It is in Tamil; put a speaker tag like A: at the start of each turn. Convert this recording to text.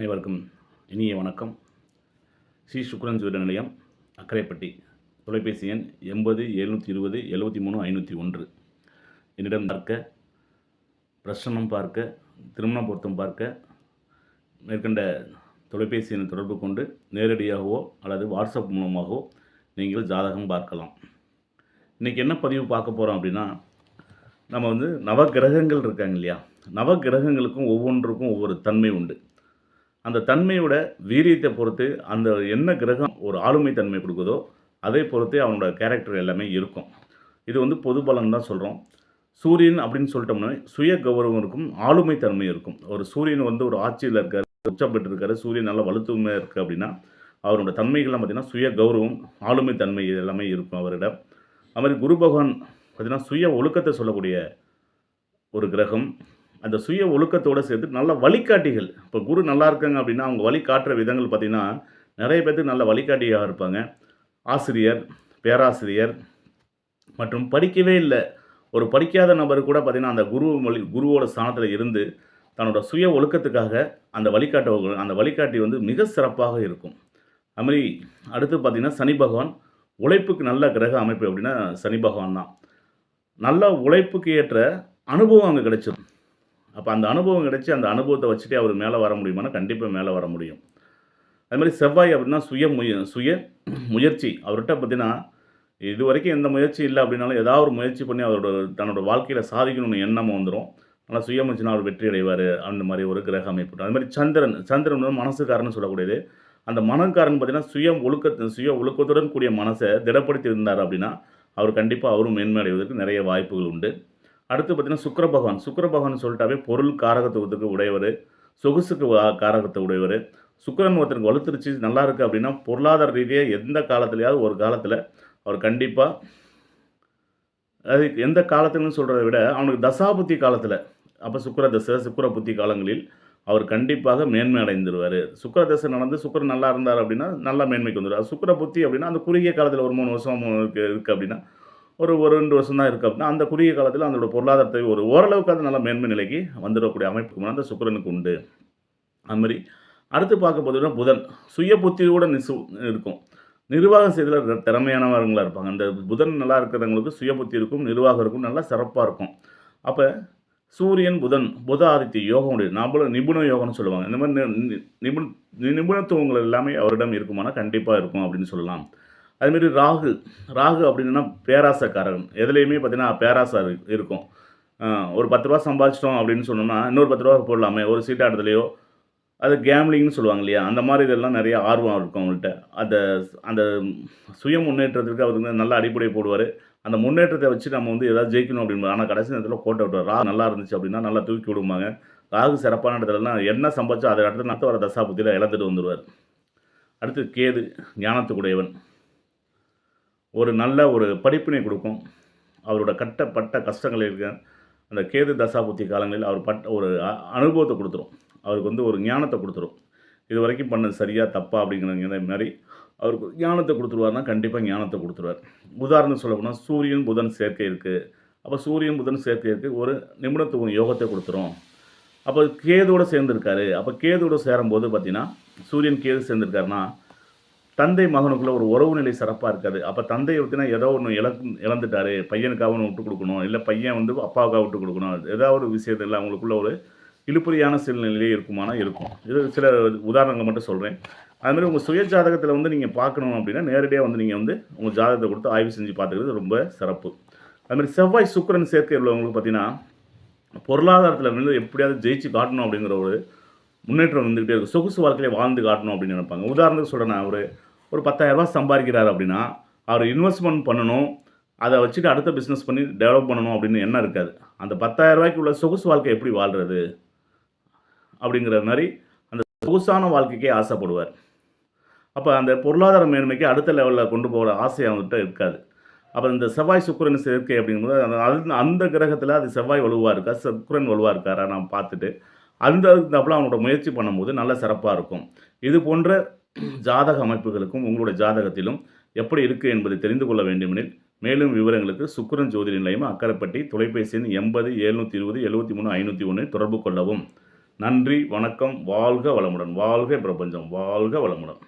A: அனைவருக்கும் இனிய வணக்கம். ஸ்ரீ சுக்ரன் ஜோதிட நிலையம் அக்கரைப்பட்டி. தொலைபேசி எண் எண்பது எழுநூற்றி இருபது எழுபத்தி மூணு ஐநூற்றி ஒன்று. என்னிடம் பார்க்க பிரசனம் பார்க்க திருமண பொருத்தம் பார்க்க மேற்கண்ட தொலைபேசி எண்ணை தொடர்பு கொண்டு நேரடியாகவோ அல்லது வாட்ஸ்அப் மூலமாகவோ நீங்கள் ஜாதகம் பார்க்கலாம். இன்றைக்கி என்ன பதிவு பார்க்க போகிறோம் அப்படின்னா நம்ம வந்து நவகிரகங்கள் இருக்காங்க இல்லையா? நவகிரகங்களுக்கும் ஒவ்வொன்றுக்கும் ஒவ்வொரு தன்மை உண்டு. அந்த தன்மையோட வீரியத்தை பொறுத்து அந்த என்ன கிரகம் ஒரு ஆளுமை தன்மை கொடுக்குதோ அதை பொறுத்தே அவனோட கேரக்டர் எல்லாமே இருக்கும். இது வந்து பொது பலன் தான் சொல்கிறோம் சூரியன் அப்படின்னு சொல்லிட்டோம்னா சுய கௌரவம் இருக்கும் ஆளுமை தன்மை இருக்கும். ஒரு சூரியன் வந்து ஒரு ஆட்சியில் இருக்கார் உச்சப்பட்டு இருக்காரு சூரியன் நல்ல வலுத்துமே இருக்குது அப்படின்னா அவரோட தன்மைகள்லாம் பார்த்திங்கன்னா சுய கௌரவம் ஆளுமை தன்மை இது எல்லாமே இருக்கும் அவரிடம் அது மாதிரி குரு பகவான் பார்த்திங்கன்னா சுய ஒழுக்கத்தை சொல்லக்கூடிய ஒரு கிரகம். அந்த சுய ஒழுக்கத்தோடு சேர்த்து நல்ல வழிகாட்டிகள். இப்போ குரு நல்லா இருக்காங்க அப்படின்னா அவங்க வழிகாட்டுற விதங்கள் பார்த்திங்கன்னா நிறைய பேர்த்துக்கு நல்ல வழிகாட்டியாக இருப்பாங்க. ஆசிரியர் பேராசிரியர் மற்றும் படிக்கவே இல்லை. ஒரு படிக்காத நபர் கூட பார்த்திங்கன்னா அந்த குரு மொழி குருவோட ஸ்தானத்தில் இருந்து தன்னோட சுய ஒழுக்கத்துக்காக அந்த வழிகாட்ட அந்த வழிகாட்டி வந்து மிக சிறப்பாக இருக்கும். அதுமாதிரி அடுத்து பார்த்திங்கன்னா சனி பகவான் உழைப்புக்கு நல்ல கிரக அமைப்பு அப்படின்னா சனி பகவான் தான். நல்ல உழைப்புக்கு ஏற்ற அனுபவம் அங்கே கிடைச்சிடும் அப்போ அந்த அனுபவம் கிடைச்சி அந்த அனுபவத்தை வச்சுட்டே அவர் மேலே வர முடியுமானா கண்டிப்பாக மேலே வர முடியும். அது மாதிரி செவ்வாய் அப்படின்னா சுய முய சுய முயற்சி. அவர்கிட்ட பார்த்தீங்கன்னா இது வரைக்கும் எந்த முயற்சி இல்லை அப்படின்னாலும் ஏதாவது ஒரு முயற்சி பண்ணி அவரோட தன்னோட வாழ்க்கையில் சாதிக்கணும்னு எண்ணம் வந்துடும் ஆனால் சுயமுச்சுனா அவர் வெற்றி அடைவார் அந்த மாதிரி ஒரு கிரக அமைப்பு. அது மாதிரி சந்திரன் சந்திரன் வந்து மனசுக்காரன்னு சொல்லக்கூடியது. அந்த மனக்காரன் பார்த்தீங்கன்னா சுய ஒழுக்க சுய ஒழுக்கத்துடன் கூடிய மனசை திடப்படுத்தி இருந்தார் அப்படின்னா அவர் கண்டிப்பாக அவரும் மேன்மை அடைவதற்கு நிறைய வாய்ப்புகள் உண்டு. அடுத்து பார்த்தீங்கன்னா சுக்கர பகவான் சுக்கர பகவான் சொல்லிட்டாவே பொருள் காரகத்துவத்துக்கு உடையவர் சொகுசுக்கு காரகத்தை உடையவர். சுக்கரன் ஒருத்தருக்கு வலுத்துருச்சு நல்லா இருக்குது அப்படின்னா பொருளாதார ரீதியாக எந்த காலத்துலையாவது ஒரு காலத்தில் அவர் கண்டிப்பாக அது எந்த காலத்துலன்னு சொல்கிறத விட அவனுக்கு தசாபுத்தி காலத்தில் அப்போ சுக்கர தசை சுக்கர புத்தி காலங்களில் அவர் கண்டிப்பாக மேன்மை அடைந்துருவார். சுக்கர தசை நடந்து சுக்கரன் நல்லா இருந்தார் அப்படின்னா நல்லா மேன்மைக்கு வந்துடுவார் சுக்கர புத்தி அப்படின்னா அந்த குறுகிய காலத்தில் ஒரு மூணு வருஷம் இருக்குது இருக்குது அப்படின்னா ஒரு ஒரு ரெண்டு வருஷம் தான் இருக்குது அப்படின்னா அந்த குறுகிய காலத்தில் அதோட பொருளாதாரத்தை ஒரு ஓரளவுக்கு அது நல்ல மேன்மை நிலைக்கு வந்துடக்கூடிய அமைப்புக்கு அந்த சுக்கரனுக்கு உண்டு. அதுமாதிரி அடுத்து பார்க்க பார்த்தீங்கன்னா புதன். சுய புத்தியோட நிசு இருக்கும். நிர்வாகம் செய்ததில் திறமையானவர்களாக இருப்பாங்க. அந்த புதன் நல்லா இருக்கிறவங்களுக்கு சுய புத்தி இருக்கும் நிர்வாகம் இருக்கும் நல்லா சிறப்பாக இருக்கும். அப்போ சூரியன் புதன் புத ஆதித்ய யோகம் உடைய நபல நிபுண யோகம்னு சொல்லுவாங்க. இந்த மாதிரி நி- நி- நிபுண நிபுணத்துவங்கள் எல்லாமே அவரிடம் இருக்குமானா கண்டிப்பாக இருக்கும் அப்படின்னு சொல்லலாம். அதுமாரி ராகு ராகு அப்படின்னா பேராசைக்காரன் எதுலேயுமே பார்த்தீங்கன்னா பேராசை இருக்கும். ஒரு பத்து ரூபா சம்பாதிச்சிட்டோம் அப்படின்னு சொன்னோம்னா இன்னொரு பத்து ரூபா போடலாமே ஒரு சீட்டாட்டத்துலேயோ அது கேம்லிங்னு சொல்லுவாங்க இல்லையா அந்த மாதிரி இதெல்லாம் நிறைய ஆர்வம் இருக்கும் அவங்கள்ட்ட. அந்த அந்த சுய முன்னேற்றத்துக்கு அவர் வந்து நல்ல அடிப்படை போடுவார். அந்த முன்னேற்றத்தை வச்சு நம்ம வந்து ஏதாவது ஜெயிக்கணும் அப்படின்னு ஆனால் கடைசி நேரத்தில் கோட்டை விட்டுவார் ராகு நல்லா இருந்துச்சு அப்படின்னா நல்லா தூக்கி விடுவாங்க ராகு சிறப்பான இடத்துலலாம் என்ன சம்பாதிச்சோ அதை இடத்துல நடத்த வர தசாபுத்தியில் இழந்துட்டு வந்துடுவார் அடுத்து கேது ஞானத்துக்குடையவன். ஒரு நல்ல ஒரு படிப்பினை கொடுக்கும். அவரோட கட்டப்பட்ட கஷ்டங்கள் இருக்க அந்த கேது தசாபுத்தி காலங்களில் அவர் பட்ட ஒரு அ- அனுபவத்தை கொடுத்துரும். அவருக்கு வந்து ஒரு ஞானத்தை கொடுத்துரும். இது வரைக்கும் பண்ணது சரியா தப்பா அப்படிங்கிற மாதிரி அவருக்கு ஞானத்தை கொடுத்துருவாருன்னா கண்டிப்பாக ஞானத்தை கொடுத்துருவார். உதாரணம் சொல்ல போனால் சூரியன் புதன் சேர்க்கை இருக்குது அப்போ சூரியன் புதன் சேர்க்கை இருக்குது ஒரு நிபுணத்துவம் யோகத்தை கொடுத்துரும். அப்போ கேதோட சேர்ந்துருக்காரு. அப்போ கேதோட சேரும்போது பார்த்திங்கன்னா சூரியன் கேது சேர்ந்துருக்காருன்னா தந்தை மகனுக்குள்ள ஒரு உறவு நிலை சிறப்பாக இருக்காது. அப்போ தந்தையை பற்றினா ஏதோ ஒன்று இழந்து இழந்துட்டாரு. பையனுக்காக ஒன்று விட்டு கொடுக்கணும். இல்லை பையன் வந்து அப்பாவுக்காக விட்டு கொடுக்கணும். ஏதாவது ஒரு விஷயத்தில் அவங்களுக்குள்ள ஒரு இழுப்புறியான சூழ்நிலையே இருக்குமானா இருக்கும். இது சில உதாரணங்கள் மட்டும் சொல்கிறேன் அதுமாதிரி உங்கள் சுய ஜாதகத்தில் வந்து நீங்கள் பார்க்கணும் அப்படின்னா நேரடியாக வந்து நீங்கள் வந்து உங்கள் ஜாதகத்தை கொடுத்து ஆய்வு செஞ்சு பார்த்துக்கிறது ரொம்ப சிறப்பு. அதுமாதிரி செவ்வாய் சுக்கிரன் சேர்க்கை உள்ளவங்களுக்கு பார்த்தீங்கன்னா பொருளாதாரத்தில் வந்து எப்படியாவது ஜெயிச்சு காட்டணும் அப்படிங்கிற ஒரு முன்னேற்றம் வந்துக்கிட்டே இருக்கும். சொகுசு வாழ்க்கையில வாழ்ந்து காட்டணும் அப்படின்னு நினைப்பாங்க. உதாரணத்துக்கு சொல்கிறேன் நான் ஒரு ஒரு பத்தாயிரரூபா சம்பாதிக்கிறார் அப்படின்னா அவர் இன்வெஸ்ட்மெண்ட் பண்ணணும் அதை வச்சுட்டு அடுத்த பிஸ்னஸ் பண்ணி டெவலப் பண்ணணும் அப்படின்னு என்ன இருக்காது. அந்த பத்தாயிரரூபாய்க்கு உள்ள சொகுசு வாழ்க்கை எப்படி வாழ்கிறது அப்படிங்கிற மாதிரி அந்த சொகுசான வாழ்க்கைக்கே ஆசைப்படுவார். அப்போ அந்த பொருளாதார மேன்மைக்கு அடுத்த லெவலில் கொண்டு போகிற ஆசை அவங்ககிட்ட இருக்காது. அப்போ இந்த செவ்வாய் சுக்கிரன் சேர்க்கை அப்படிங்கும்போது அந்த அது- அந்த கிரகத்தில் அது செவ்வாய் வலுவாக இருக்கா சுக்கிரன் வலுவாக இருக்காரா நான் பார்த்துட்டு அந்த தப்பில் அவனோட முயற்சி பண்ணும்போது நல்ல சிறப்பாக இருக்கும். இது போன்ற ஜாதக அமைப்புகளுக்கும் உங்களுடைய ஜாதகத்திலும் எப்படி இருக்குது என்பதை தெரிந்து கொள்ள வேண்டுமெனில் மேலும் விவரங்களுக்கு சுக்கிரன் ஜோதி நிலையம் அக்கரைப்பட்டி தொலைபேசி எண் எண்பது எழுநூற்றி இருபது எழுபத்தி மூணு ஐநூற்றி ஒன்று தொடர்பு கொள்ளவும். நன்றி வணக்கம் வாழ்க வளமுடன் வாழ்க பிரபஞ்சம் வாழ்க வளமுடன்.